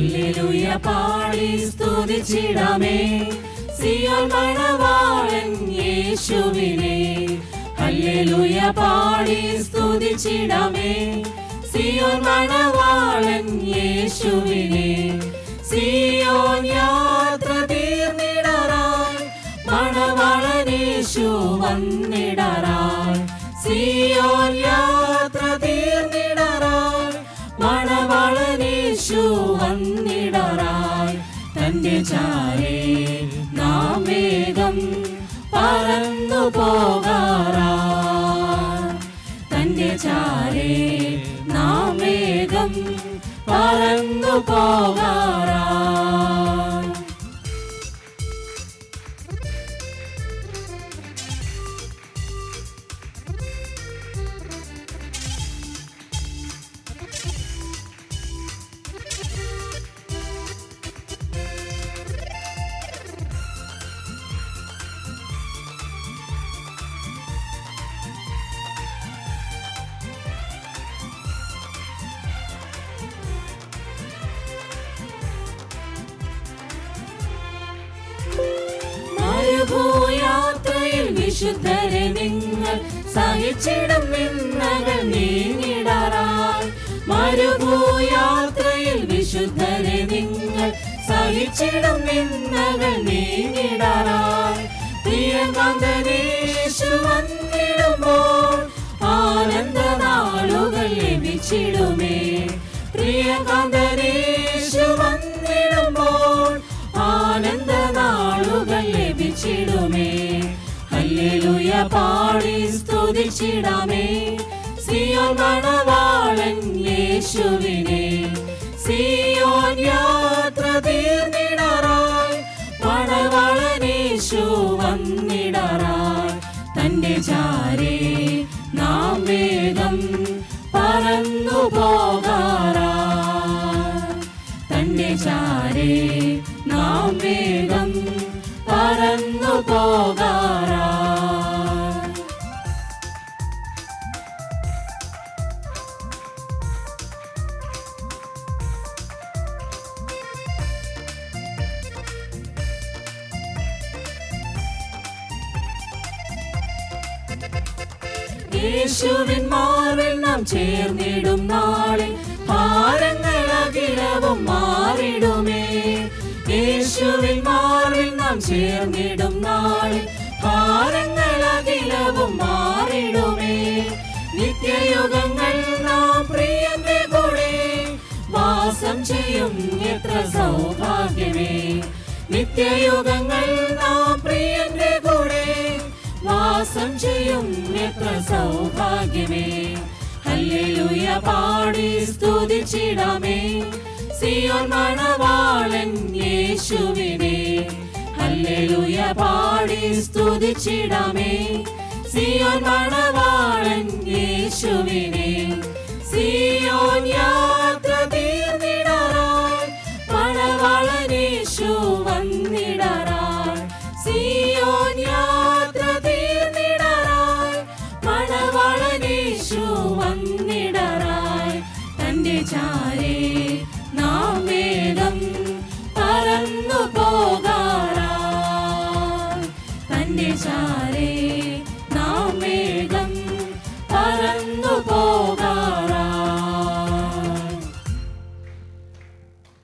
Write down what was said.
Hallelujah പാടി സ്തുതിച്ചിടാമേ. സിയോൻ മണവാളൻ യേശുവിനെ. Hallelujah പാടി സ്തുതിച്ചിടാമേ. സിയോൻ മണവാളൻ യേശുവിനെ. സിയോൻ യാത്ര തീർന്നിടറായി. മണവാളൻ യേശു സിയോൻ തന്റെ ചാരേ നാം വേഗം പറന്നു പോകാറാ. തന്റെ ചാരേ നാം വേഗം പറന്നു പോകാറായി വിശുദ്ധരെ നിങ്ങൾ സഹിച്ചിടം നിന്നകൾ നീങ്ങിടാറാൽ. മരുഭൂയാത്രയിൽ വിശുദ്ധരെ നിങ്ങൾ സഹിച്ചിടം നിന്നകൾ നീങ്ങിടാറാൽ. പ്രിയകാന്തനേശു വന്നിടുമ്പോൾ ആനന്ദ നാളുകൾ ലഭിച്ചിടുമേ. പ്രിയകാന്തനേശു ഹല്ലേലൂയ പാടി സ്തുതിച്ചിടാമേ. സിയോൻ മണവാളൻ യേശുവിനെ. സിയോൻ യാത്ര തീർന്നിടറായി. മണവാളനേശു വന്നിടറായി. തന്റെ ചാരേ നാം വേഗം പറന്നു പോകാറാ തന്റെ ചാരേ നാം വേഗം പറന്നു പോകാറായി. യേശുവിൻ മാറിൽ നാം ചേർന്നിടും നാളിൽ ഭാരങ്ങൾ അഖിലവും മാറിടുമേ. യേശുവിൻ മാറിൽ നാം ചേർന്നിടും നാളിൽ ഭാരങ്ങൾ അഖിലവും മാറിടുമേ. നിത്യയുഗങ്ങൾ നാം പ്രിയന്റെ കൂടെ. വാസം ചെയ്യും എത്ര സൗഭാഗ്യമേ. നിത്യയുഗങ്ങൾ നാം സൗഭാഗ്യമേ ഹല്ലേലൂയ പാടി സ്തുതിച്ചിടാമേ. സിയോൻ മണവാളൻ യേശുവിനെ ഹല്ലേലൂയ പാടി സ്തുതിച്ചിടാമേ. സിയോൻ മണവാളൻ യേശുവിനെ സിയോൻ യാത്ര